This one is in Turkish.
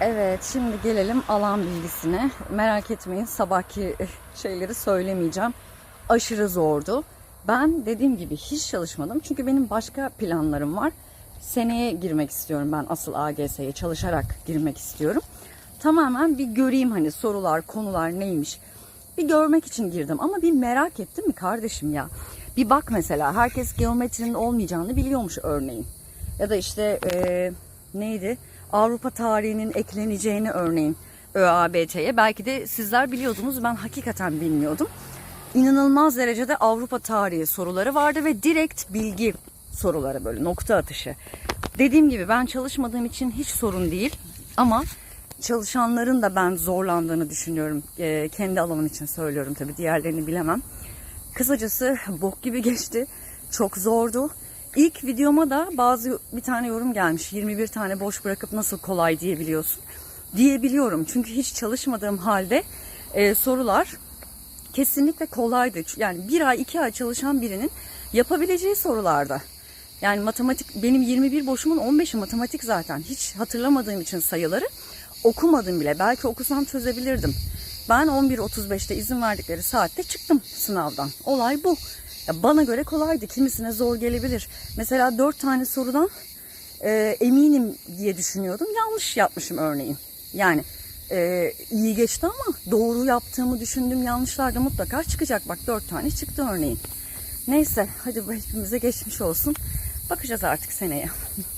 Evet, şimdi gelelim alan bilgisine. Merak etmeyin, sabahki şeyleri söylemeyeceğim. Aşırı zordu. Ben dediğim gibi hiç çalışmadım. Çünkü benim başka planlarım var. Seneye girmek istiyorum ben asıl AGS'ye çalışarak girmek istiyorum. Tamamen bir göreyim hani sorular, konular neymiş. Bir görmek için girdim ama bir merak ettim mi kardeşim ya? Bir bak mesela herkes geometrinin olmayacağını biliyormuş örneğin. Ya da işte eee, neydi? Avrupa tarihinin ekleneceğini örneğin ÖABT'ye. Belki de sizler biliyordunuz ben hakikaten bilmiyordum. İnanılmaz derecede Avrupa tarihi soruları vardı ve direkt bilgi soruları böyle nokta atışı. Dediğim gibi ben çalışmadığım için hiç sorun değil ama çalışanların da ben zorlandığını düşünüyorum. Eee, kendi alanım için söylüyorum tabii diğerlerini bilemem. Kısacası bok gibi geçti. Çok zordu. İlk videoma da bazı bir tane yorum gelmiş. 21 tane boş bırakıp nasıl kolay diyebiliyorsun? Diyebiliyorum. Çünkü hiç çalışmadığım halde e, sorular kesinlikle kolaydı. Yani bir ay iki ay çalışan birinin yapabileceği sorularda. Yani matematik benim 21 boşumun 15'i matematik zaten. Hiç hatırlamadığım için sayıları okumadım bile. Belki okusam çözebilirdim. Ben 11.35'te izin verdikleri saatte çıktım sınavdan. Olay bu. Ya bana göre kolaydı. Kimisine zor gelebilir. Mesela 4 tane sorudan e, eminim diye düşünüyordum. Yanlış yapmışım örneğin. Yani e, iyi geçti ama doğru yaptığımı düşündüm. Yanlışlar da mutlaka çıkacak. Bak 4 tane çıktı örneğin. Neyse hadi hepimize geçmiş olsun. Bakacağız artık seneye.